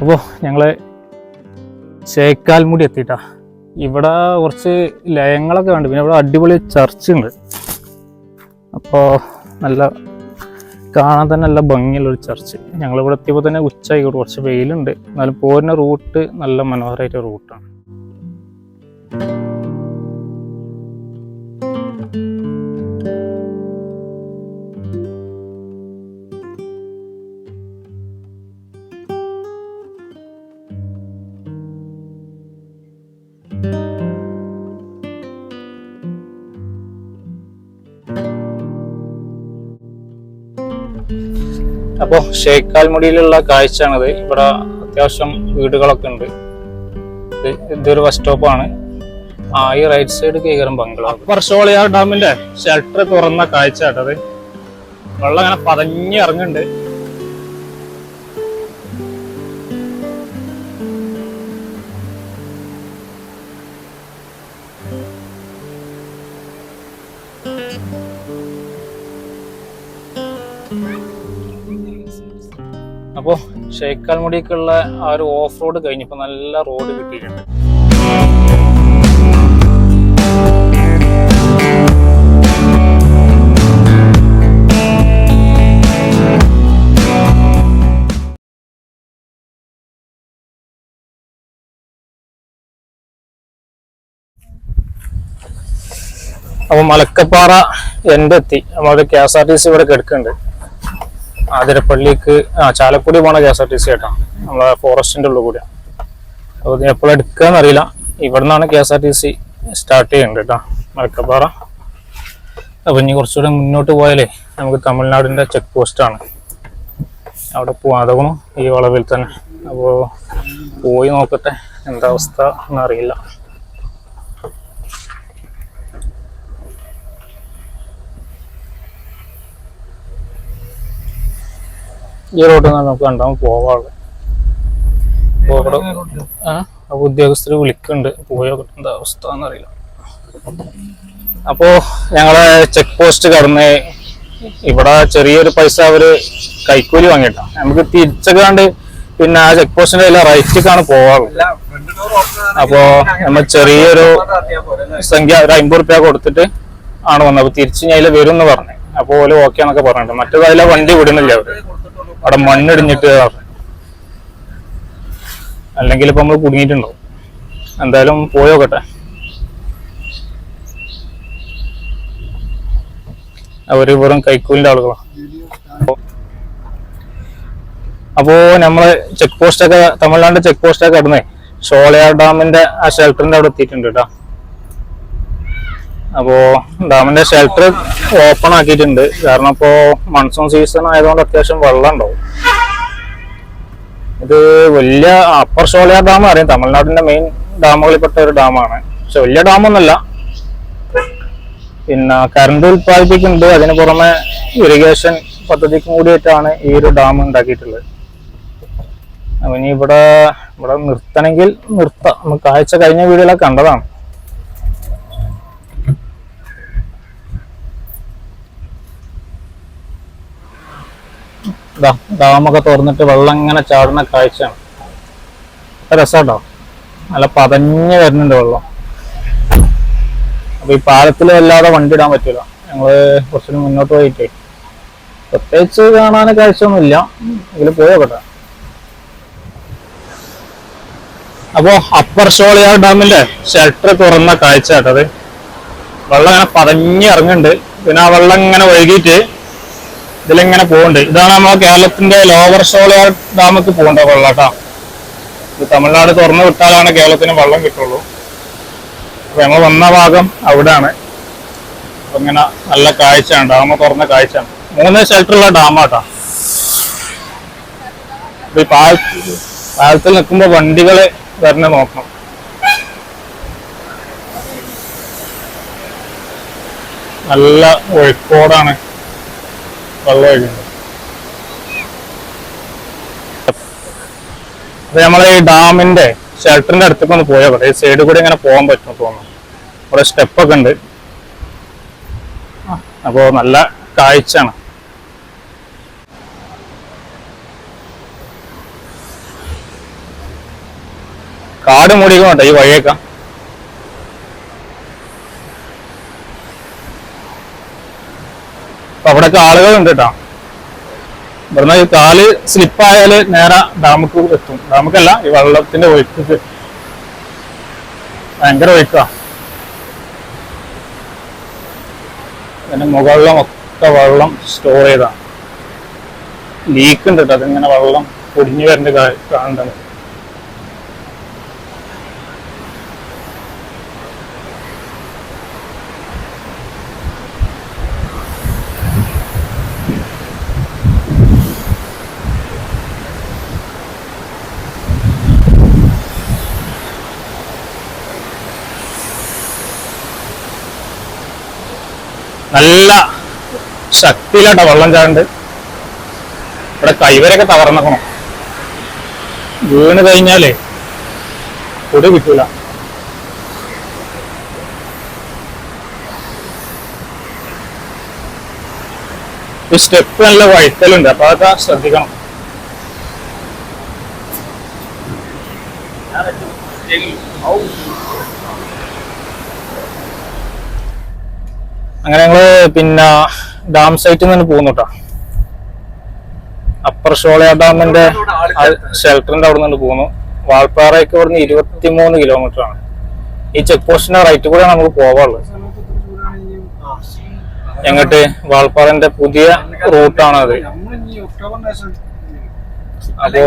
അപ്പോൾ ഞങ്ങൾ ചേക്കാൽമുടി എത്തിയിട്ടാ ഇവിടെ കുറച്ച് ലയങ്ങളൊക്കെ ഉണ്ട് പിന്നെ ഇവിടെ അടിപൊളി ചർച്ച് ഉണ്ട് അപ്പോൾ നല്ല കാണാൻ തന്നെ നല്ല ഭംഗിയുള്ള ഒരു ചർച്ച്. ഞങ്ങൾ ഇവിടെ എത്തിയപ്പോൾ തന്നെ ഉച്ചയായി കുറച്ച് വെയിലുണ്ട്. എന്നാലും പോരുന്ന റൂട്ട് നല്ല മനോഹരമായിട്ട് റൂട്ടാണ്. അപ്പോൾ ഷേക്കാൽമുടിയിലുള്ള കാഴ്ചയാണിത്. ഇവിടെ അത്യാവശ്യം വീടുകളൊക്കെ ഉണ്ട്. ഇത് ഇതൊരു ബസ് സ്റ്റോപ്പാണ് ആ ഈ റൈറ്റ് സൈഡ് കയറും ബംഗ്ലാവ്. അപ്പർ ഡാമിന്റെ ഷെൽട്ടർ തുറന്ന കാഴ്ച കേട്ടത് വെള്ളം അങ്ങനെ പതഞ്ഞ് ഷേക്കാൽമുടിക്കുള്ള ആ ഒരു ഓഫ് റോഡ് കഴിഞ്ഞപ്പോൾ നല്ല റോഡ് കിട്ടിയിട്ടുണ്ട്. അപ്പോൾ മലക്കപ്പാറ എന്റെ എത്തി. നമ്മളൊരു K S R T C ഇവിടെ കിടക്കുന്നുണ്ട്. ആതിരപ്പള്ളിക്ക് ആ ചാലക്കുടി പോണ K S R T C ആയിട്ടാണ്. നമ്മളെ ഫോറസ്റ്റിന്റെ ഉള്ളിൽ കൂടിയാ. അപ്പോൾ എപ്പോഴും എടുക്കാന്ന് അറിയില്ല. ഇവിടെ നിന്നാണ് K S R T C start ചെയ്യുന്നുണ്ട് കേട്ടോ മലക്കപ്പാറ. അപ്പൊ ഇനി കുറച്ചുകൂടെ മുന്നോട്ട് പോയാലേ നമുക്ക് തമിഴ്നാടിന്റെ ചെക്ക് പോസ്റ്റ് ആണ്. അവിടെ പോകാതകണം ഈ വളവിൽ തന്നെ. അപ്പോൾ പോയി നോക്കട്ടെ എന്താ അവസ്ഥ എന്നറിയില്ല. ഈ റോഡിൽ നിന്ന് നമുക്ക് കണ്ടാൽ പോവാനുള്ളത് അപ്പോൾ അപ്പോൾ ഉദ്യോഗസ്ഥർ വിളിക്കുന്നുണ്ട് പോയോ? എന്താ അവസ്ഥ എന്നറിയില്ല അപ്പോ ഞങ്ങളെ ചെക്ക് പോസ്റ്റ് കടന്ന് ഇവിടെ ചെറിയൊരു പൈസ അവർ കൈക്കൂലി വാങ്ങിയിട്ടാ. നമുക്ക് തിരിച്ചക്കാണ്ട് പിന്നെ ആ ചെക്ക് പോസ്റ്റിന്റെ കയ്യിലെ റൈറ്റിക്കാണ് പോവാറുള്ളത് അപ്പോ നമ്മൾ ചെറിയൊരു സംഖ്യ ഒരു അമ്പത് റുപ്യ കൊടുത്തിട്ട് ആണ് വന്നത്. അപ്പൊ തിരിച്ച് ഞാൻ അതിൽ വരും എന്ന് പറഞ്ഞു. അപ്പൊ ഓൽ ഓക്കെ എന്നൊക്കെ പറഞ്ഞിട്ടുണ്ട്. മറ്റേത് അതിലെ വണ്ടി വിടുന്നില്ല അവർ. അവിടെ മണ്ണിടിഞ്ഞിട്ട് അല്ലെങ്കിൽ ഇപ്പൊ നമ്മൾ കുടുങ്ങിയിട്ടുണ്ടാവും എന്തായാലും പോയോക്കട്ടെ അവർ വെറും കൈക്കൂലിന്റെ ആളുകളാണ് അപ്പോ നമ്മൾ ചെക്ക് പോസ്റ്റ് ഒക്കെ തമിഴ്നാട് ചെക്ക് പോസ്റ്റ് ഒക്കെ കടന്നേ ഷോളയാർ ഡാമിന്റെ ആ ഷെൽട്ടറിന്റെ അവിടെ എത്തിയിട്ടുണ്ട് കേട്ടോ അപ്പോ ഡാമിന്റെ ഷെൽട്ടർ ഓപ്പൺ ആക്കിയിട്ടുണ്ട്. കാരണം ഇപ്പോ മൺസൂൺ സീസൺ ആയതുകൊണ്ട് അത്യാവശ്യം വെള്ളം ഉണ്ടാവും. ഇത് വലിയ അപ്പർ ഷോളയാർ ഡാം അറിയാം. തമിഴ്നാടിന്റെ മെയിൻ ഡാമുകളിൽപ്പെട്ട ഒരു ഡാമാണ് പക്ഷെ വലിയ ഡാമൊന്നുമല്ല പിന്നെ കറണ്ട് ഉൽപ്പാദിപ്പിക്കുന്നുണ്ട്. അതിന് പുറമെ ഇറിഗേഷൻ പദ്ധതിക്കും കൂടിയിട്ടാണ് ഈ ഒരു ഡാം ഉണ്ടാക്കിയിട്ടുള്ളത്. അപ്പൊ ഇനി ഇവിടെ ഇവിടെ നിർത്തണമെങ്കിൽ നിർത്താം. നമുക്ക് കാഴ്ച കഴിഞ്ഞ വീടുകളൊക്കെ കണ്ടതാണ്. ദാ ഡാമൊക്കെ തുറന്നിട്ട് വെള്ളം ഇങ്ങനെ ചാടുന്ന കാഴ്ചയാണ് രസാട്ടോ. നല്ല പതഞ്ഞ് വരുന്നുണ്ട് വെള്ളം. അപ്പൊ ഈ പാലത്തിൽ വല്ലാതെ വണ്ടി ഇടാൻ പറ്റൂല. ഞങ്ങൾ കുറച്ചുകൂടി മുന്നോട്ട് പോയിട്ടേ. പ്രത്യേകിച്ച് കാണാൻ കാഴ്ചയൊന്നുമില്ല. എങ്കിലും പോയോട്ടെ അപ്പോ അപ്പർ ഷോളിയാർ ഡാമിന്റെ ഷെൽട്ടർ തുറന്ന കാഴ്ച കേട്ടത്. വെള്ളം ഇങ്ങനെ പതഞ്ഞ് ഇറങ്ങുന്നുണ്ട്. പിന്നെ ആ വെള്ളം ഇങ്ങനെ ഒഴുകിയിട്ട് ഇതിലിങ്ങനെ പോകുന്നുണ്ട് ഇതാണ് നമ്മളെ കേരളത്തിന്റെ ലോവർ ഷോളിയാർ ഡാമക്ക് പോകേണ്ട വെള്ളാട്ടാ ഇത് തമിഴ്നാട് തുറന്നു വിട്ടാലാണ് കേരളത്തിന് വെള്ളം കിട്ടുള്ളൂ. അപ്പൊ ഞങ്ങൾ വന്ന ഭാഗം അവിടെയാണ് അപ്പൊ ഇങ്ങനെ നല്ല കാഴ്ചയാണ്. ഡാമ തുറന്ന കാഴ്ചയാണ്. മൂന്ന് ഷെൽട്ടറുള്ള ഡാമാട്ടാ. ഈ പാല പാലത്തിൽ നിൽക്കുമ്പോ വണ്ടികൾ വരണ നോക്കണം. നല്ല ഒഴുക്കോടാണ്. വെള്ളം ഒഴുകുന്നത് അപ്പൊ നമ്മളെ ഈ ഡാമിന്റെ ഷെൽട്ടറിന്റെ അടുത്തേക്ക് ഒന്ന് പോയാൽ ഈ സൈഡിൽ കൂടി ഇങ്ങനെ പോകാൻ പറ്റും തോന്നുന്നു. ഇവിടെ സ്റ്റെപ്പൊക്കെ ഉണ്ട്. അപ്പോ നല്ല കാഴ്ചയാണ്. കാട് മൂടിക്കൊണ്ട ഈ വഴിയേക്കാം. അപ്പൊ അവിടെയൊക്കെ ആളുകളുണ്ട് കേട്ടോ ഇവിടുന്ന് ഈ കാൽ സ്ലിപ്പായാൽ നേരെ ഡാമുക്ക് എത്തും. ഡാമുക്കല്ല ഈ വെള്ളത്തിന്റെ ഒഴുക്ക്. ഭയങ്കര ഒഴുക്കാ. പിന്നെ മുകളിലുമൊക്കെ വെള്ളം സ്റ്റോർ ചെയ്താ. ലീക്ക് ഉണ്ട് കേട്ടോ അതിങ്ങനെ വെള്ളം പൊടിഞ്ഞു വരേണ്ട കാണുന്നത് നല്ല ശക്തിയിലാട്ടോ വെള്ളം ചാണ്ട് ഇവിടെ കൈവരൊക്കെ തകർന്നക്കണം. വീണ് കഴിഞ്ഞാലേ പൊടി കിട്ടൂല. ഈ സ്റ്റെപ്പ് നല്ല വഴുത്തലുണ്ട് അപ്പൊ അതൊക്കെ ശ്രദ്ധിക്കണം. അങ്ങനെ ഞങ്ങൾ പിന്നെ ഡാം സൈറ്റിൽ നിന്ന് പോകുന്നു കേട്ടോ അപ്പർ ഷോളയ ഡാമിന്റെ ഷെൽട്ടറിന്റെ അവിടെ നിന്ന് പോകുന്നു. വാൾപ്പാറയ്ക്ക് ഇവിടുന്ന് ഇരുപത്തിമൂന്ന് കിലോമീറ്റർ ആണ്. ഈ ചെക്ക് പോസ്റ്റിന്റെ റൈറ്റ് കൂടെ നമുക്ക് പോവാറുള്ളത്. എങ്ങോട്ട്? വാൾപ്പാറന്റെ പുതിയ റൂട്ടാണ് അത് അപ്പോ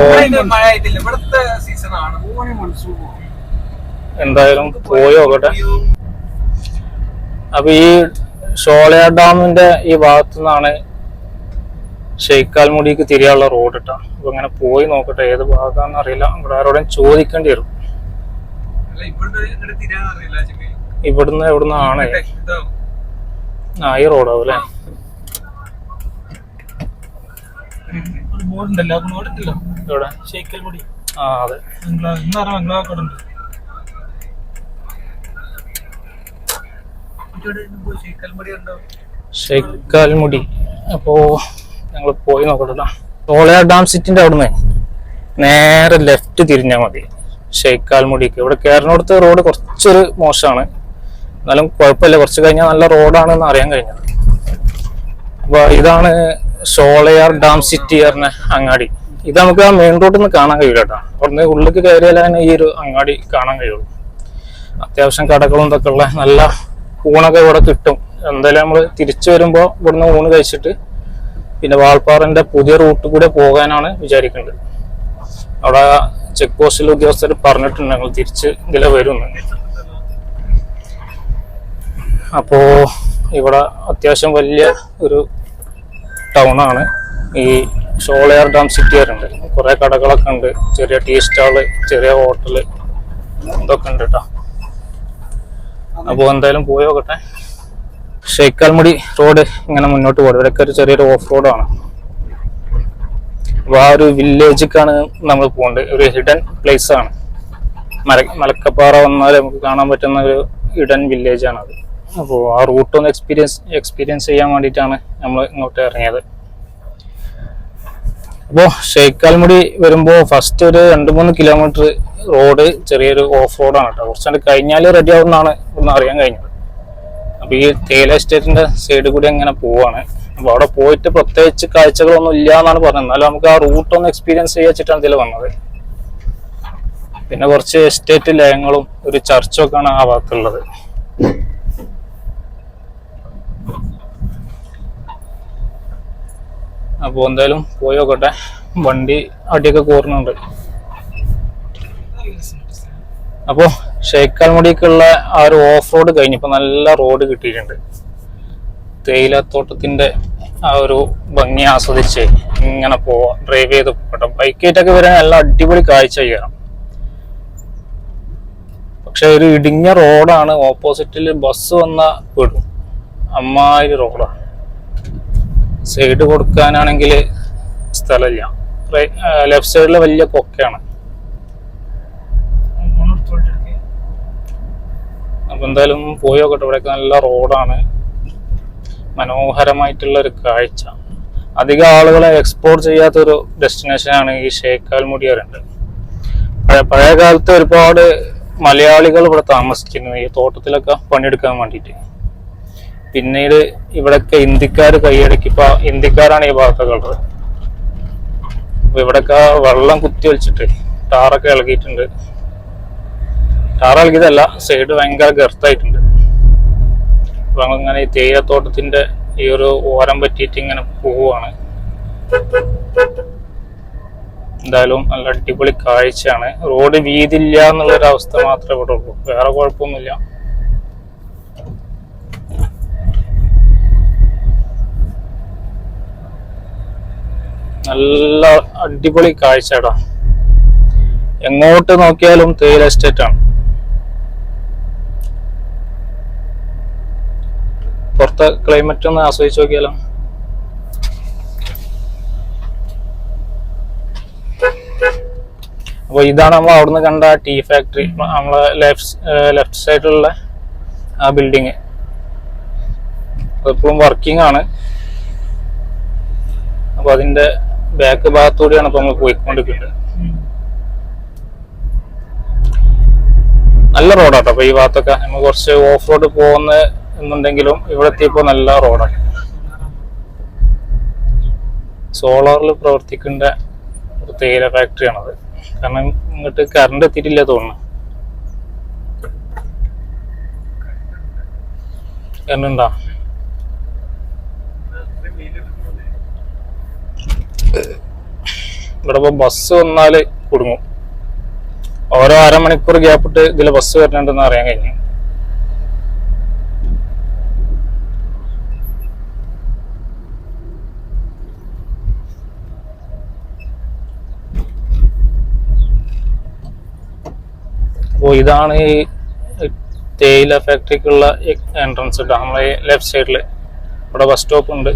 എന്തായാലും പോയി നോക്കട്ടെ അപ്പൊ ഈ ഷോളയ ഡാമിന്റെ ഈ ഭാഗത്തു നിന്നാണ് ഷെയ്ക്കാൽമുടിക്ക് തിരിയാനുള്ള റോഡ് ഇട്ടാ അപ്പൊ ഇങ്ങനെ പോയി നോക്കട്ടെ ഏത് ഭാഗത്താണെന്ന് അറിയില്ല. ഇവിടെ ആരോടും ചോദിക്കേണ്ടി വരും. ഇവിടുന്ന്. എവിടുന്നാണ്. ആ ഈ റോഡാവും അല്ലേ? ഒരു ബോർഡ് ഉണ്ടല്ലോ ആ ഉണ്ടല്ലോ ഇവിടെ ആ അതെ മുടി ഉണ്ടോ ഷെയ്ക്കാൽമുടി അപ്പോ ഞങ്ങൾ പോയി നോക്കട്ടെ ഷോളയ ഡാം സിറ്റിന്റെ അവിടുന്ന് നേരെ ലെഫ്റ്റ് തിരിഞ്ഞാൽ മതി. ഷെയ്ക്കാൽമുടിക്ക് ഇവിടെ കേരളത്ത് റോഡ് കുറച്ചൊരു മോശമാണ് എന്നാലും കുഴപ്പമില്ല. കുറച്ച് കഴിഞ്ഞാൽ നല്ല റോഡാണെന്ന് അറിയാൻ കഴിഞ്ഞത്. അപ്പൊ ഇതാണ് ഷോളയാർ ഡാം സിറ്റി പറഞ്ഞ അങ്ങാടി. ഇത് നമുക്ക് ആ മെയിൻ റോഡിൽ നിന്ന് കാണാൻ കഴിയില്ല കേട്ടോ അവിടുന്ന് ഉള്ളിലേക്ക് കയറിയാലാണ് ഈ ഒരു അങ്ങാടി കാണാൻ കഴിയുള്ളൂ. അത്യാവശ്യം കടകളും ഇതൊക്കെ ഉള്ള നല്ല ഊണൊക്കെ ഇവിടെ കിട്ടും. എന്തായാലും നമ്മൾ തിരിച്ചു വരുമ്പോൾ ഇവിടുന്ന് ഊണ് കഴിച്ചിട്ട് പിന്നെ വാൾപ്പാറിന്റെ പുതിയ റൂട്ട് കൂടെ പോകാനാണ് വിചാരിക്കുന്നത് അവിടെ ചെക്ക് പോസ്റ്റിൽ ഉദ്യോഗസ്ഥർ പറഞ്ഞിട്ടുണ്ട് ഞങ്ങൾ തിരിച്ച് ഇതിലെ വരുമെന്ന് അപ്പോ ഇവിടെ അത്യാവശ്യം വലിയ ഒരു ടൗൺ ആണ്. ഈ ഷോളയാർ ഡാം സിറ്റി വരുന്നുണ്ട് കുറെ കടകളൊക്കെ ഉണ്ട്. ചെറിയ ടീ സ്റ്റാൾ ചെറിയ ഹോട്ടൽ ഇതൊക്കെ ഉണ്ട് കേട്ടോ അപ്പോൾ എന്തായാലും പോയി നോക്കട്ടെ. ഷെയ്ക്കാൽമുടി റോഡ് ഇങ്ങനെ മുന്നോട്ട് പോകും ഇവിടെയൊക്കെ ഒരു ചെറിയൊരു ഓഫ് റോഡാണ് അപ്പോൾ ആ ഒരു വില്ലേജിലേക്കാണ് നമ്മൾ പോകേണ്ടത്. ഒരു ഹിഡൻ പ്ലേസ് ആണ്. മല മലക്കപ്പാറ വന്നാൽ നമുക്ക് കാണാൻ പറ്റുന്ന ഒരു ഹിഡൻ വില്ലേജാണ് അത് അപ്പോൾ ആ റൂട്ടൊന്ന് എക്സ്പീരിയൻസ് എക്സ്പീരിയൻസ് ചെയ്യാൻ വേണ്ടിയിട്ടാണ് നമ്മൾ ഇങ്ങോട്ട് ഇറങ്ങിയത്. അപ്പോൾ ഷെയ്ക്കാൽമുടി വരുമ്പോൾ ഫസ്റ്റ് ഒരു രണ്ട് മൂന്ന് കിലോമീറ്റർ റോഡ് ചെറിയൊരു ഓഫ് റോഡാണ് കേട്ടോ. കുറച്ചുകൊണ്ട് കഴിഞ്ഞാൽ റെഡി ആവുമെന്നാണ് ഒന്ന് അറിയാൻ കഴിഞ്ഞത്. അപ്പോൾ ഈ തേയില എസ്റ്റേറ്റിന്റെ സൈഡ് കൂടി അങ്ങനെ പോവാണ്. അപ്പോൾ അവിടെ പോയിട്ട് പ്രത്യേകിച്ച് കാഴ്ചകളൊന്നും ഇല്ല എന്നാണ് പറഞ്ഞത്. എന്നാലും നമുക്ക് ആ റൂട്ട് ഒന്ന് എക്സ്പീരിയൻസ് ചെയ്യാച്ചിട്ടാണ് ഇതിൽ വന്നത്. പിന്നെ കുറച്ച് എസ്റ്റേറ്റ് ലയങ്ങളും ഒരു ചർച്ചും ഒക്കെയാണ് ആ ഭാഗത്തുള്ളത്. അപ്പോൾ എന്തായാലും പോയി നോക്കട്ടെ വണ്ടി അടിയൊക്കെ കൂറുന്നുണ്ട് അപ്പോൾ ഷെയ്ക്കാൽമുടിക്കുള്ള ആ ഒരു ഓഫ് റോഡ് കഴിഞ്ഞപ്പോൾ നല്ല റോഡ് കിട്ടിയിട്ടുണ്ട്. തേയിലത്തോട്ടത്തിന്റെ ആ ഒരു ഭംഗി ആസ്വദിച്ച് ഇങ്ങനെ പോവാം. ഡ്രൈവ് ചെയ്ത് പോകട്ടെ. ബൈക്കായിട്ടൊക്കെ വരാൻ നല്ല അടിപൊളി കാഴ്ച കയറാം പക്ഷെ ഒരു ഇടിഞ്ഞ റോഡാണ് ഓപ്പോസിറ്റിൽ ബസ് വന്ന വീടും അമ്മാതിരി റോഡാണ് സൈഡ് കൊടുക്കാനാണെങ്കിൽ സ്ഥലമില്ല. ലെഫ്റ്റ് സൈഡിൽ വലിയ കൊക്കയാണ് അപ്പൊ എന്തായാലും പോയി നോക്കട്ടെ. ഇവിടെയൊക്കെ നല്ല റോഡാണ് മനോഹരമായിട്ടുള്ള ഒരു കാഴ്ച. അധികം ആളുകളെ എക്സ്പ്ലോർ ചെയ്യാത്തൊരു ഡെസ്റ്റിനേഷൻ ആണ് ഈ പറയുന്നത് പഴയ- പഴയ കാലത്ത് ഒരുപാട് മലയാളികൾ ഇവിടെ താമസിക്കുന്നു ഈ തോട്ടത്തിലൊക്കെ പണിയെടുക്കാൻ വേണ്ടിയിട്ട്. പിന്നീട് ഇവിടൊക്കെ ഇന്ത്യക്കാർ കൈയടക്കി. ഇന്ത്യക്കാരാണ് ഈ ഭാഗത്തൊക്കെ അപ്പൊ ഇവിടൊക്കെ വെള്ളം കുത്തി വെച്ചിട്ട് ടാറൊക്കെ ഇളകിയിട്ടുണ്ട്. ടാർ ഇളകിയതല്ല സൈഡ് ഭയങ്കര ഗർത്തായിട്ടുണ്ട്. അപ്പൊ അങ്ങനെ ഈ തേയിലത്തോട്ടത്തിന്റെ ഈ ഒരു ഓരം പറ്റിയിട്ട് ഇങ്ങനെ പോവുകയാണ് എന്തായാലും നല്ല അടിപൊളി കാഴ്ചയാണ്. റോഡ് വീതില്ല എന്നുള്ളൊരു അവസ്ഥ മാത്രമേ ഇവിടെ ഉള്ളൂ വേറെ കുഴപ്പമൊന്നുമില്ല. നല്ല അടിപൊളി കാഴ്ചടാ എങ്ങോട്ട് നോക്കിയാലും തേയില എസ്റ്റേറ്റ് ആണ്. പുറത്തെ ക്ലൈമറ്റ് ഒന്ന് ആസ്വദിച്ച് നോക്കിയാലോ? അപ്പോൾ ഇതാണ് നമ്മൾ അവിടുന്ന് കണ്ട ടീ ഫാക്ടറി നമ്മളെ ലെഫ്റ്റ് ലെഫ്റ്റ് സൈഡിലുള്ള ആ ബിൽഡിങ് എപ്പോഴും വർക്കിംഗ് ആണ്. അപ്പൊ അതിന്റെ ബാക്ക് ഭാഗത്തൂടെയാണ് ഇപ്പൊ നമ്മൾ പോയിക്കൊണ്ടിരിക്കുന്നത്. നല്ല റോഡാട്ടോ. അപ്പൊ ഈ ഭാഗത്തൊക്കെ നമ്മൾ കുറച്ച് ഓഫ് റോഡ് പോകുന്ന എന്നുണ്ടെങ്കിലും ഇവിടെ എത്തിയപ്പോ നല്ല റോഡാണ്. സോളാറിൽ പ്രവർത്തിക്കേണ്ട ഒരു തേയില ഫാക്ടറിയാണത് കാരണം ഇങ്ങോട്ട് കറണ്ട് എത്തിയിട്ടില്ല തോന്നുന്നു. കറണ്ട് ഉണ്ടോ? ഇവിടെ ഇപ്പൊ ബസ് വന്നാൽ കുടുങ്ങും. ഓരോ അരമണിക്കൂർ ഗ്യാപ്പ് ഇട്ട് ഇതിലെ ബസ് വരുന്നുണ്ടെന്ന് അറിയാൻ കഴിഞ്ഞു. അപ്പോൾ ഇതാണ് ഈ തേയില ഫാക്ടറിക്കുള്ള എൻട്രൻസ് കേട്ടോ നമ്മളെ ലെഫ്റ്റ് സൈഡിൽ ഇവിടെ ബസ് സ്റ്റോപ്പ് ഉണ്ട്.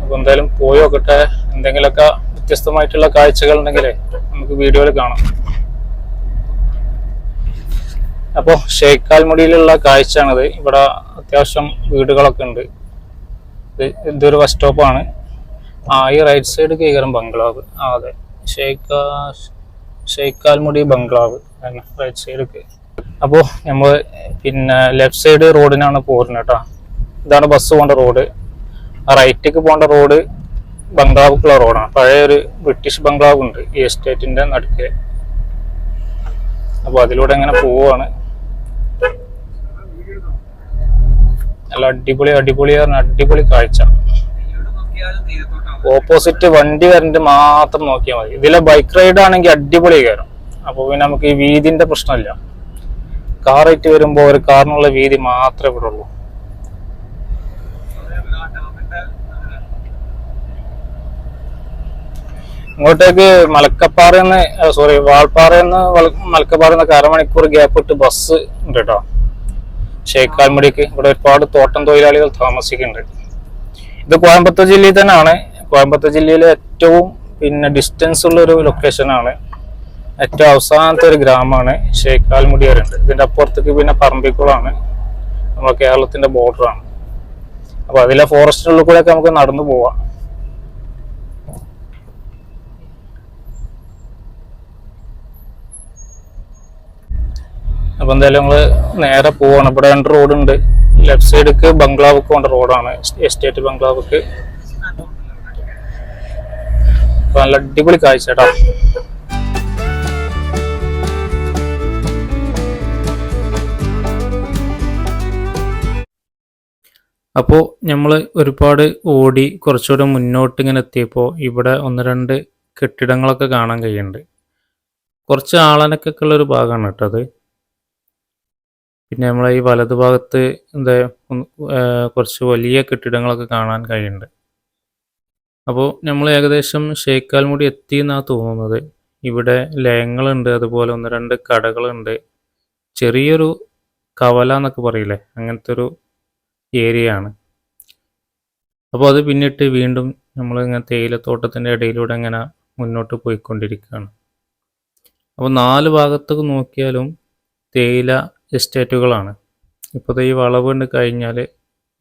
അപ്പൊ എന്തായാലും പോയി നോക്കട്ടെ. എന്തെങ്കിലുമൊക്കെ വ്യത്യസ്തമായിട്ടുള്ള കാഴ്ചകൾ ഉണ്ടെങ്കിലേ നമുക്ക് വീഡിയോയിൽ കാണാം. അപ്പോൾ ഷേക്കാൽമുടിയിലുള്ള കാഴ്ചയാണിത്. ഇവിടെ അത്യാവശ്യം വീടുകളൊക്കെ ഉണ്ട്. ഇത് ഇതൊരു ബസ് സ്റ്റോപ്പാണ് ആ ഈ റൈറ്റ് സൈഡ് കയറും ബംഗ്ലാവ്. ആ അതെ. ഷേക്കാ ഷേക്കാൽമുടി ബംഗ്ലാവ്. റൈറ്റ് സൈഡ് അപ്പോൾ നമ്മൾ പിന്നെ ലെഫ്റ്റ് സൈഡ് റോഡിനാണ് പോരുന്നത് കേട്ടോ. ഇതാണ് ബസ് പോകേണ്ട റോഡ് റൈറ്റിക്ക് പോകേണ്ട റോഡ് ബംഗ്ലാവുക്കുള്ള റോഡാണ് പഴയ ഒരു ബ്രിട്ടീഷ് ബംഗ്ലാവ് ഉണ്ട് ഈ എസ്റ്റേറ്റിന്റെ നടുക്ക്. അപ്പോൾ അതിലൂടെ ഇങ്ങനെ പോവുകയാണ് നല്ല അടിപൊളി അടിപൊളി അടിപൊളി കാഴ്ച. ഓപ്പോസിറ്റ് വണ്ടി വരണ്ട് മാത്രം നോക്കിയാൽ മതി. ഇതിലെ ബൈക്ക് റൈഡ് ആണെങ്കിൽ അടിപൊളി കയറും. അപ്പോൾ പിന്നെ നമുക്ക് ഈ വീതിന്റെ പ്രശ്നമില്ല. ആയിട്ട് വരുമ്പോൾ ഒരു കാറിനുള്ള വീതി മാത്രമേ ഇവിടെ ഉള്ളൂ ഇങ്ങോട്ടേക്ക് മലക്കപ്പാറയെന്ന് സോറി വാൾപ്പാറന്ന് മലക്കപ്പാറന്നൊക്കെ അരമണിക്കൂർ ഗ്യാപ്പ് ഇട്ട് ബസ് ഉണ്ട് കേട്ടോ ഷേക്കാൽമുടിക്ക് ഇവിടെ ഒരുപാട് തോട്ടം തൊഴിലാളികൾ താമസിക്കുന്നുണ്ട്. ഇത് കോയമ്പത്തൂർ ജില്ലയിൽ തന്നെയാണ്. കോയമ്പത്തൂർ ജില്ലയിലെ ഏറ്റവും പിന്നെ ഡിസ്റ്റൻസ് ഉള്ള ഒരു ലൊക്കേഷനാണ് ഏറ്റവും അവസാനത്തെ ഒരു ഗ്രാമമാണ് ഷേക്കാൽമുടി വരുന്നത് ഇതിന്റെ അപ്പുറത്തേക്ക് പിന്നെ പറമ്പിക്കുളമാണ്. നമ്മുടെ കേരളത്തിന്റെ ബോർഡറാണ് അപ്പോൾ അതിലെ ഫോറസ്റ്റിനുള്ളിൽ കൂടെ ഒക്കെ നമുക്ക് നടന്നു പോവാം. അപ്പോൾ എന്തായാലും നമ്മൾ നേരെ പോവാണ്. ഇവിടെ രണ്ട് റോഡ് ഉണ്ട്. ലെഫ്റ്റ് സൈഡിക്ക് ബംഗ്ലാവുക്ക് പോകേണ്ട റോഡാണ് എസ്റ്റേറ്റ് ബംഗ്ലാവുക്ക്. നല്ല അടിപൊളി കാഴ്ച കേട്ടോ. അപ്പോൾ നമ്മൾ ഒരുപാട് ഓടി കുറച്ചുകൂടെ മുന്നോട്ട് ഇങ്ങനെ എത്തിയപ്പോൾ ഇവിടെ ഒന്ന് രണ്ട് കെട്ടിടങ്ങളൊക്കെ കാണാൻ കഴിയുന്നുണ്ട്. കുറച്ച് ആളനക്കൊക്കെ ഉള്ളൊരു ഭാഗമാണ് കേട്ടത് പിന്നെ നമ്മളെ ഈ വലതു ഭാഗത്ത് എന്താ കുറച്ച് വലിയ കെട്ടിടങ്ങളൊക്കെ കാണാൻ കഴിയുന്നുണ്ട്. അപ്പോൾ നമ്മൾ ഏകദേശം ഷേക്കാൽമുടി എത്തി എന്നാണ് തോന്നുന്നത്. ഇവിടെ ലയങ്ങളുണ്ട് അതുപോലെ ഒന്ന് രണ്ട് കടകളുണ്ട്. ചെറിയൊരു കവല എന്നൊക്കെ പറയില്ലേ അങ്ങനത്തെ ഒരു ഏരിയ ആണ് അപ്പോൾ അത് പിന്നിട്ട് വീണ്ടും നമ്മൾ ഇങ്ങനെ തേയിലത്തോട്ടത്തിന്റെ ഇടയിലൂടെ ഇങ്ങനെ മുന്നോട്ട് പോയിക്കൊണ്ടിരിക്കുകയാണ്. അപ്പോൾ നാല് ഭാഗത്തേക്ക് നോക്കിയാലും തേയില എസ്റ്റേറ്റുകളാണ്. ഇപ്പോൾ ഈ വളവ് കണ്ട് കഴിഞ്ഞാൽ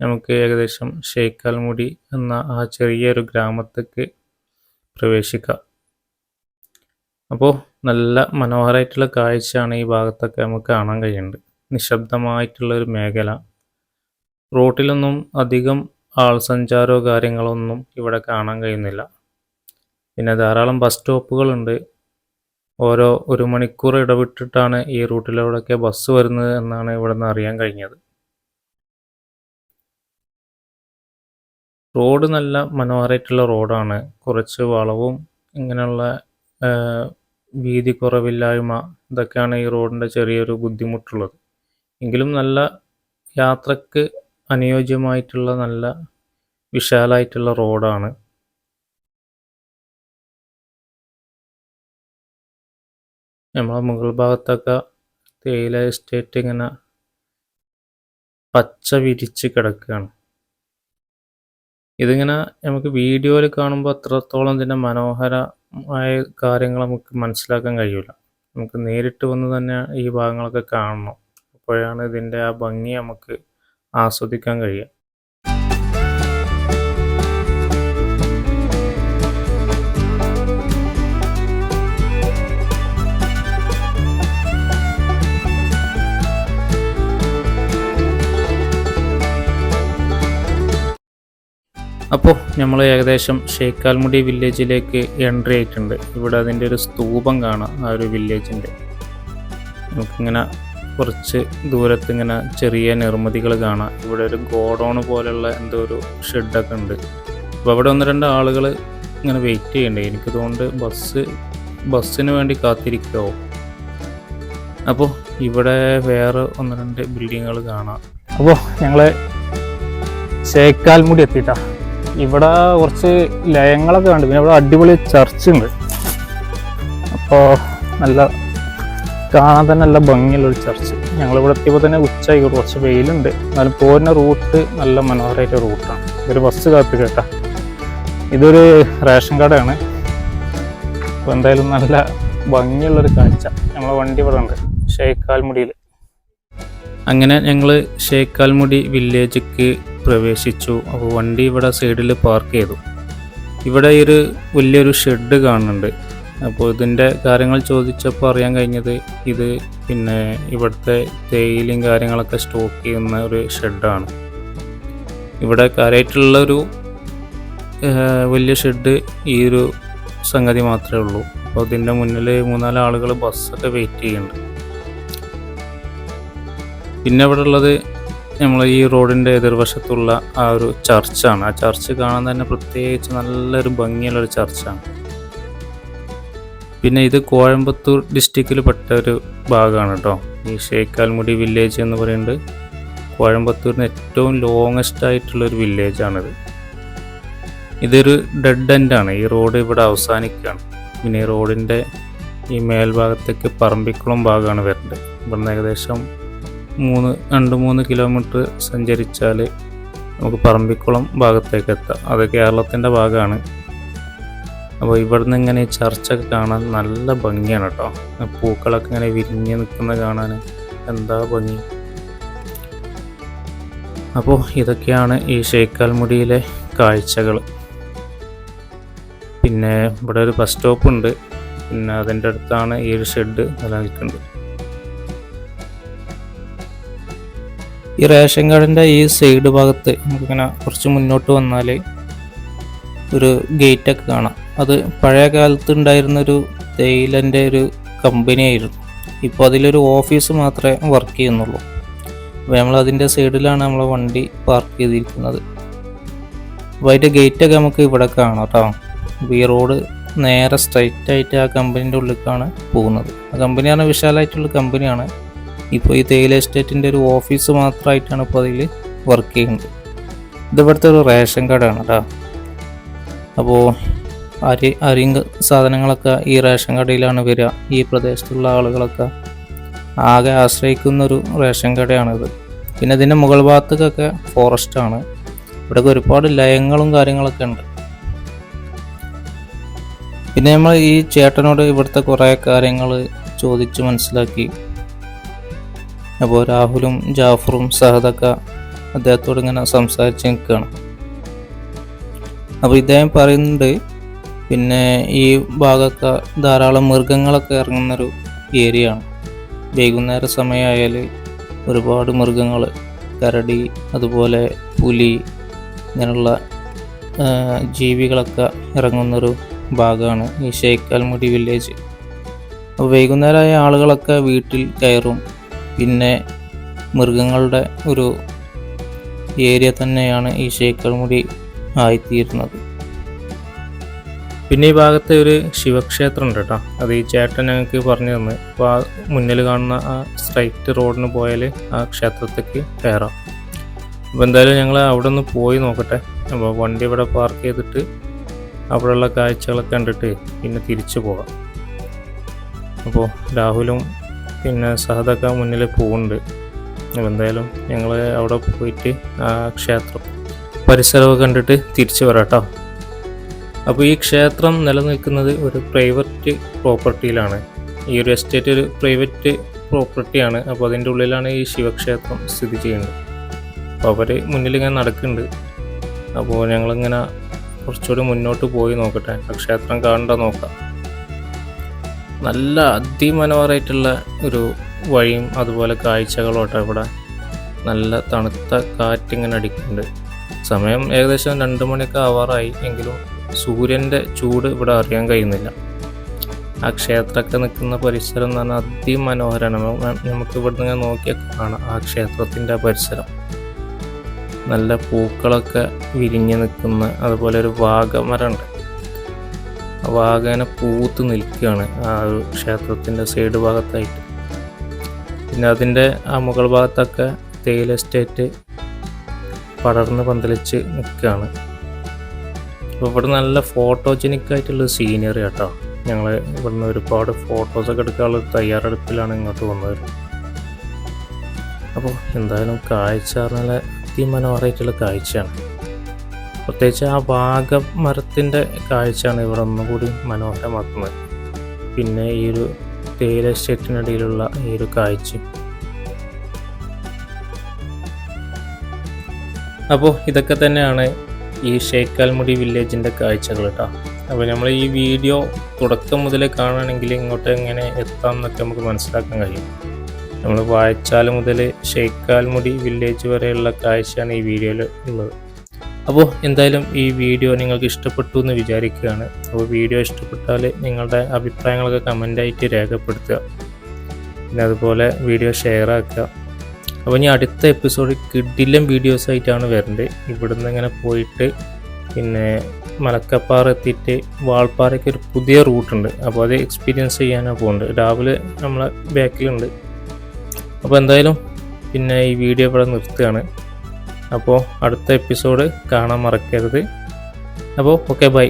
നമുക്ക് ഏകദേശം ഷെയ്ക്കാൽമുടി എന്ന ആ ചെറിയൊരു ഗ്രാമത്തേക്ക് പ്രവേശിക്കാം. അപ്പോൾ നല്ല മനോഹരമായിട്ടുള്ള കാഴ്ചയാണ് ഈ ഭാഗത്തൊക്കെ നമുക്ക് കാണാൻ കഴിയുന്നത്. നിശബ്ദമായിട്ടുള്ളൊരു മേഖല. റോട്ടിലൊന്നും അധികം ആൾ സഞ്ചാരമോ കാര്യങ്ങളോ ഒന്നും ഇവിടെ കാണാൻ കഴിയുന്നില്ല. പിന്നെ ധാരാളം ബസ് സ്റ്റോപ്പുകളുണ്ട്. ഓരോ ഒരു മണിക്കൂർ ഇടവിട്ടിട്ടാണ് ഈ റൂട്ടിലൂടെയൊക്കെ ബസ് വരുന്നത് എന്നാണ് ഇവിടെ നിന്ന് അറിയാൻ കഴിഞ്ഞത്. റോഡ് നല്ല മനോഹരമായിട്ടുള്ള റോഡാണ്. കുറച്ച് വളവും ഇങ്ങനെയുള്ള വീതി കുറവില്ലായ്മ ഇതൊക്കെയാണ് ഈ റോഡിന്റെ ചെറിയൊരു ബുദ്ധിമുട്ടുള്ളത്. എങ്കിലും നല്ല യാത്രയ്ക്ക് അനുയോജ്യമായിട്ടുള്ള നല്ല വിശാലമായിട്ടുള്ള റോഡാണ്. നമ്മളെ മുകൾ ഭാഗത്തൊക്കെ തേയില എസ്റ്റേറ്റ് ഇങ്ങനെ പച്ച വിരിച്ച് കിടക്കുകയാണ്. ഇതിങ്ങനെ നമുക്ക് വീഡിയോയിൽ കാണുമ്പോൾ അത്രത്തോളം ഇതിന്റെ മനോഹരമായ കാര്യങ്ങൾ നമുക്ക് മനസ്സിലാക്കാൻ കഴിയില്ല നമുക്ക് നേരിട്ട് വന്ന് തന്നെ ഈ ഭാഗങ്ങളൊക്കെ കാണണം. അപ്പോഴാണ് ഇതിന്റെ ആ ഭംഗി നമുക്ക് ആസ്വദിക്കാൻ കഴിയുക. അപ്പോൾ നമ്മൾ ഏകദേശം ഷേക്കാൽമുടി വില്ലേജിലേക്ക് എൻട്രി ആയിട്ടുണ്ട്. ഇവിടെ അതിന്റെ ഒരു സ്തൂപം കാണാം ആ ഒരു വില്ലേജിന്റെ. നമുക്കിങ്ങനെ കുറച്ച് ദൂരത്ത് ഇങ്ങനെ ചെറിയ നിർമ്മിതികൾ കാണാം. ഇവിടെ ഒരു ഗോഡൗൺ പോലെയുള്ള എന്തോ ഒരു ഷെഡൊക്കെ ഉണ്ട്. അപ്പോൾ അവിടെ ഒന്ന് രണ്ട് ആളുകൾ ഇങ്ങനെ വെയിറ്റ് ചെയ്യണ്ടേ? എനിക്ക് തോന്നുന്നുണ്ട് ബസ് ബസ്സിന് വേണ്ടി കാത്തിരിക്കുമോ അപ്പോൾ ഇവിടെ വേറെ ഒന്ന് രണ്ട് ബിൽഡിങ്ങുകൾ കാണാം. അപ്പോൾ ഞങ്ങൾ ചേക്കാൽമുടി എത്തിയിട്ടാ. ഇവിടെ കുറച്ച് ലയങ്ങളൊക്കെ ഉണ്ട് പിന്നെ ഇവിടെ അടിപൊളി ചർച്ച് ഉണ്ട് അപ്പോൾ നല്ല കാണാൻ തന്നെ നല്ല ഭംഗിയുള്ള ഒരു ചർച്ച്. ഞങ്ങൾ ഇവിടെ എത്തിയപ്പോൾ തന്നെ ഉച്ചയായി. കുറച്ച് വെയിലുണ്ട്. എന്നാലും പോരുന്ന റൂട്ട് നല്ല മനോഹരമായിട്ട് റൂട്ടാണ്. ഒരു ബസ് കാത്ത് കേട്ടാ. ഇതൊരു റേഷൻ കടയാണ്. അപ്പോൾ എന്തായാലും നല്ല ഭംഗിയുള്ളൊരു കാഴ്ച നമ്മളെ വണ്ടി ഇവിടെ ഉണ്ട്. ഷേക്കാൽമുടിയിൽ അങ്ങനെ ഞങ്ങൾ ഷേക്കാൽമുടി വില്ലേജിക്ക് പ്രവേശിച്ചു. അപ്പോൾ വണ്ടി ഇവിടെ സൈഡിൽ പാർക്ക് ചെയ്തു. ഇവിടെ ഒരു വലിയൊരു ഷെഡ് കാണുന്നുണ്ട്. അപ്പോൾ ഇതിന്റെ കാര്യങ്ങൾ ചോദിച്ചപ്പോൾ അറിയാൻ കഴിഞ്ഞത് ഇത് പിന്നെ ഇവിടുത്തെ തേയിലയും കാര്യങ്ങളൊക്കെ സ്റ്റോക്ക് ചെയ്യുന്ന ഒരു ഷെഡാണ്. ഇവിടെ കാര്യമായിട്ടുള്ള ഒരു വലിയ ഷെഡ് ഈ ഒരു സംഗതി മാത്രമേ ഉള്ളൂ. അപ്പോൾ ഇതിന്റെ മുന്നിൽ മൂന്നാൽ ആളുകൾ ബസ്സൊക്കെ വെയിറ്റ് ചെയ്യുന്നുണ്ട്. പിന്നെ ഇവിടെ ഉള്ളത് നമ്മൾ ഈ റോഡിന്റെ എതിർവശത്തുള്ള ആ ഒരു ചർച്ചാണ്. ആ ചർച്ച് കാണാൻ തന്നെ പ്രത്യേകിച്ച് നല്ലൊരു ഭംഗിയുള്ളൊരു ചർച്ചാണ്. പിന്നെ ഇത് കോയമ്പത്തൂർ ഡിസ്ട്രിക്റ്റിൽ പെട്ട ഒരു ഭാഗമാണ് കേട്ടോ ഈ ഷേക്കാൽമുടി വില്ലേജ് എന്ന് പറയുന്നത് കോയമ്പത്തൂരിന് ഏറ്റവും ലോങ്ങസ്റ്റ് ആയിട്ടുള്ളൊരു വില്ലേജാണിത് ഇതൊരു ഡെഡ് എൻഡാണ് ഈ റോഡ് ഇവിടെ അവസാനിക്കുകയാണ് പിന്നെ ഈ റോഡിന്റെ ഈ മേൽഭാഗത്തേക്ക് പറമ്പിക്കുളം ഭാഗമാണ് വരുന്നത് ഇവിടുന്ന് ഏകദേശം മൂന്ന് രണ്ട് മൂന്ന് കിലോമീറ്റർ സഞ്ചരിച്ചാൽ നമുക്ക് പറമ്പിക്കുളം ഭാഗത്തേക്ക് എത്താം. അത് കേരളത്തിന്റെ ഭാഗമാണ് അപ്പോൾ ഇവിടുന്ന് ഇങ്ങനെ ചർച്ചൊക്കെ കാണാൻ നല്ല ഭംഗിയാണ് കേട്ടോ. പൂക്കളൊക്കെ ഇങ്ങനെ വിരിഞ്ഞ് നിൽക്കുന്നത് കാണാൻ എന്താ ഭംഗി. അപ്പോൾ ഇതൊക്കെയാണ് ഈ ഷേക്കാൽമുടിയിലെ കാഴ്ചകൾ. പിന്നെ ഇവിടെ ഒരു ബസ് സ്റ്റോപ്പ് ഉണ്ട്. പിന്നെ അതിന്റെ അടുത്താണ് ഈ ഒരു ഷെഡ് നിലനിൽക്കുന്നത് ഈ റേഷൻ കാർഡിന്റെ ഈ സൈഡ് ഭാഗത്ത് നമുക്കിങ്ങനെ കുറച്ച് മുന്നോട്ട് വന്നാൽ ഒരു ഗേറ്റൊക്കെ കാണാം. അത് പഴയ കാലത്ത് ഉണ്ടായിരുന്നൊരു തേയിലന്റെ ഒരു കമ്പനി ആയിരുന്നു ഇപ്പോൾ അതിലൊരു ഓഫീസ് മാത്രമേ വർക്ക് ചെയ്യുന്നുള്ളൂ. അപ്പോൾ നമ്മൾ അതിന്റെ സൈഡിലാണ് നമ്മളെ വണ്ടി പാർക്ക് ചെയ്തിരിക്കുന്നത്. അപ്പോൾ അതിന്റെ ഗേറ്റൊക്കെ നമുക്ക് ഇവിടെ കാണാം കേട്ടോ. അപ്പോൾ ഈ റോഡ് നേരെ സ്ട്രൈറ്റ് ആയിട്ട് ആ കമ്പനീന്റെ ഉള്ളിലേക്കാണ് പോകുന്നത്. ആ കമ്പനിയാണ് വിശാലമായിട്ടുള്ള കമ്പനിയാണ്. ഇപ്പോൾ ഈ തേയില എസ്റ്റേറ്റിന്റെ ഒരു ഓഫീസ് മാത്രമായിട്ടാണ് ഇപ്പോൾ അതിൽ വർക്ക് ചെയ്യുന്നത്. ഇതിവിടുത്തെ ഒരു റേഷൻ കാർഡാണ് കേട്ടോ. അപ്പോൾ അരി അരിയും സാധനങ്ങളൊക്കെ ഈ റേഷൻ കടയിലാണ് വരിക. ഈ പ്രദേശത്തുള്ള ആളുകളൊക്കെ ആകെ ആശ്രയിക്കുന്ന ഒരു റേഷൻ കടയാണിത്. പിന്നെ ഇതിന്റെ മുകൾ ഭാഗത്തേക്കൊക്കെ ഫോറസ്റ്റാണ് ഇവിടെ ഒരുപാട് ലയങ്ങളും കാര്യങ്ങളൊക്കെ ഉണ്ട്. പിന്നെ നമ്മൾ ഈ ചേട്ടനോട് ഇവിടുത്തെ കുറേ കാര്യങ്ങൾ ചോദിച്ച് മനസ്സിലാക്കി. അപ്പോൾ രാഹുലും ജാഫറും സഹദൊക്കെ അദ്ദേഹത്തോട് ഇങ്ങനെ സംസാരിച്ച് നിൽക്കുകയാണ്. അപ്പോൾ ഇദ്ദേഹം പറയുന്നുണ്ട് പിന്നെ ഈ ഭാഗമൊക്കെ ധാരാളം മൃഗങ്ങളൊക്കെ ഇറങ്ങുന്നൊരു ഏരിയ ആണ് വൈകുന്നേര സമയമായാൽ ഒരുപാട് മൃഗങ്ങൾ കരടി അതുപോലെ പുലി ഇങ്ങനെയുള്ള ജീവികളൊക്കെ ഇറങ്ങുന്നൊരു ഭാഗമാണ് ഈ ഷെയ്ക്കാൽമുടി വില്ലേജ്. അപ്പോൾ വൈകുന്നേരമായ ആളുകളൊക്കെ വീട്ടിൽ കയറും. പിന്നെ മൃഗങ്ങളുടെ ഒരു ഏരിയ തന്നെയാണ് ഈ ഷെയ്ക്കാൽമുടി ആയിത്തീരുന്നത്. പിന്നെ ഈ ഭാഗത്ത് ഒരു ശിവക്ഷേത്രം ഉണ്ട് കേട്ടോ. അത് ഈ ചേട്ടൻ ഞങ്ങൾക്ക് പറഞ്ഞു തന്നു. അപ്പോൾ ആ മുന്നിൽ കാണുന്ന ആ സ്ട്രൈറ്റ് റോഡിന് പോയാൽ ആ ക്ഷേത്രത്തേക്ക് കയറാം. അപ്പോൾ എന്തായാലും ഞങ്ങൾ അവിടെ ഒന്ന് പോയി നോക്കട്ടെ. അപ്പോൾ വണ്ടി ഇവിടെ പാർക്ക് ചെയ്തിട്ട് അവിടെയുള്ള കാഴ്ചകളൊക്കെ കണ്ടിട്ട് പിന്നെ തിരിച്ചു പോകാം. അപ്പോൾ രാഹുലും പിന്നെ സഹദൊക്കെ മുന്നിൽ പോകുന്നുണ്ട് അപ്പോൾ എന്തായാലും ഞങ്ങൾ അവിടെ പോയിട്ട് ആ ക്ഷേത്രം പരിസരമൊക്കെ കണ്ടിട്ട് തിരിച്ചു വരാം കേട്ടോ. അപ്പോൾ ഈ ക്ഷേത്രം നിലനിൽക്കുന്നത് ഒരു പ്രൈവറ്റ് പ്രോപ്പർട്ടിയിലാണ്. ഈ ഒരു എസ്റ്റേറ്റ് ഒരു പ്രൈവറ്റ് പ്രോപ്പർട്ടിയാണ്. അപ്പോൾ അതിന്റെ ഉള്ളിലാണ് ഈ ശിവക്ഷേത്രം സ്ഥിതി ചെയ്യുന്നത്. അപ്പോൾ അവർ മുന്നിൽ ഇങ്ങനെ നടക്കുന്നുണ്ട്. അപ്പോൾ ഞങ്ങളിങ്ങനെ കുറച്ചുകൂടി മുന്നോട്ട് പോയി നോക്കട്ടെ. ക്ഷേത്രം കാണണ്ട നോക്കാം. നല്ല അതിമനോഹരമായിട്ടുള്ള ഒരു വഴിയും അതുപോലെ കാഴ്ചകളോട്ടെ ഇവിടെ. നല്ല തണുത്ത കാറ്റിങ്ങനെ അടിക്കുന്നുണ്ട്. സമയം ഏകദേശം രണ്ട് മണിയൊക്കെ ആവാറായി എങ്കിലും സൂര്യന്റെ ചൂട് ഇവിടെ അറിയാൻ കഴിയുന്നില്ല. ആ ക്ഷേത്രമൊക്കെ നിൽക്കുന്ന പരിസരം എന്ന് പറഞ്ഞാൽ അതിമനോഹരമാണ്. നമുക്ക് ഇവിടുന്ന് ഇങ്ങനെ നോക്കിയാൽ കാണാം ആ ക്ഷേത്രത്തിന്റെ പരിസരം. നല്ല പൂക്കളൊക്കെ വിരിഞ്ഞ് നിൽക്കുന്ന അതുപോലെ ഒരു വാഗമരമുണ്ട്. വാഗനെ പൂത്ത് നിൽക്കുകയാണ് ആ ഒരു ക്ഷേത്രത്തിന്റെ സൈഡ് ഭാഗത്തായിട്ട്. പിന്നെ അതിന്റെ ആ മുകൾ ഭാഗത്തൊക്കെ തേയില എസ്റ്റേറ്റ് പടർന്ന് പന്തലിച്ച് നിൽക്കുകയാണ്. അപ്പോൾ ഇവിടെ നല്ല ഫോട്ടോജനിക് ആയിട്ടുള്ള സീനറി കേട്ടോ ഞങ്ങൾ ഇവിടുന്ന് ഒരുപാട് ഫോട്ടോസൊക്കെ എടുക്കാനുള്ള തയ്യാറെടുപ്പിലാണ് ഇങ്ങോട്ട് വന്നത്. അപ്പോൾ എന്തായാലും കാഴ്ച നല്ല അതിമനോഹരമായിട്ടുള്ള കാഴ്ചയാണ്. പ്രത്യേകിച്ച് ആ വാഗ മരത്തിന്റെ കാഴ്ചയാണ് ഇവിടെ ഒന്നുകൂടി മനോഹരമാക്കുന്നത്. പിന്നെ ഈ ഒരു തേയില എസ്റ്റേറ്റിനിടയിലുള്ള ഈ ഒരു കാഴ്ച. അപ്പോൾ ഇതൊക്കെ തന്നെയാണ് ഈ ഷേക്കാൽമുടി വില്ലേജിന്റെ കാഴ്ചകൾ കേട്ടോ. അപ്പോൾ നമ്മൾ ഈ വീഡിയോ തുടക്കം മുതലേ കാണുകയാണെങ്കിൽ ഇങ്ങോട്ട് എങ്ങനെ എത്താം എന്നൊക്കെ നമുക്ക് മനസ്സിലാക്കാൻ കഴിയും. നമ്മൾ വായച്ചാൽ മുതൽ ഷേക്കാൽമുടി വില്ലേജ് വരെയുള്ള കാഴ്ചയാണ് ഈ വീഡിയോയിൽ ഉള്ളത്. അപ്പോൾ എന്തായാലും ഈ വീഡിയോ നിങ്ങൾക്ക് ഇഷ്ടപ്പെട്ടു എന്ന് വിചാരിക്കുകയാണ്. അപ്പോൾ വീഡിയോ ഇഷ്ടപ്പെട്ടാൽ നിങ്ങളുടെ അഭിപ്രായങ്ങളൊക്കെ കമന്റായിട്ട് രേഖപ്പെടുത്തുക. പിന്നെ അതുപോലെ വീഡിയോ ഷെയർ ആക്കുക. അപ്പോൾ ഇനി അടുത്ത എപ്പിസോഡ് കിഡിലും വീഡിയോസ് ആയിട്ടാണ് വരേണ്ടത് ഇവിടുന്ന് ഇങ്ങനെ പോയിട്ട് പിന്നെ മലക്കപ്പാറ എത്തിയിട്ട് വാൾപ്പാറയ്ക്ക് ഒരു പുതിയ റൂട്ടുണ്ട് അപ്പോൾ അത് എക്സ്പീരിയൻസ് ചെയ്യാനാണ് പോകുന്നത് രാവിലെ നമ്മളെ ബാക്കിലുണ്ട് അപ്പോൾ എന്തായാലും പിന്നെ ഈ വീഡിയോ ഇവിടെ നിർത്തുകയാണ്. അപ്പോൾ അടുത്ത എപ്പിസോഡ് കാണാൻ മറക്കരുത്. അപ്പോൾ ഓക്കെ ബൈ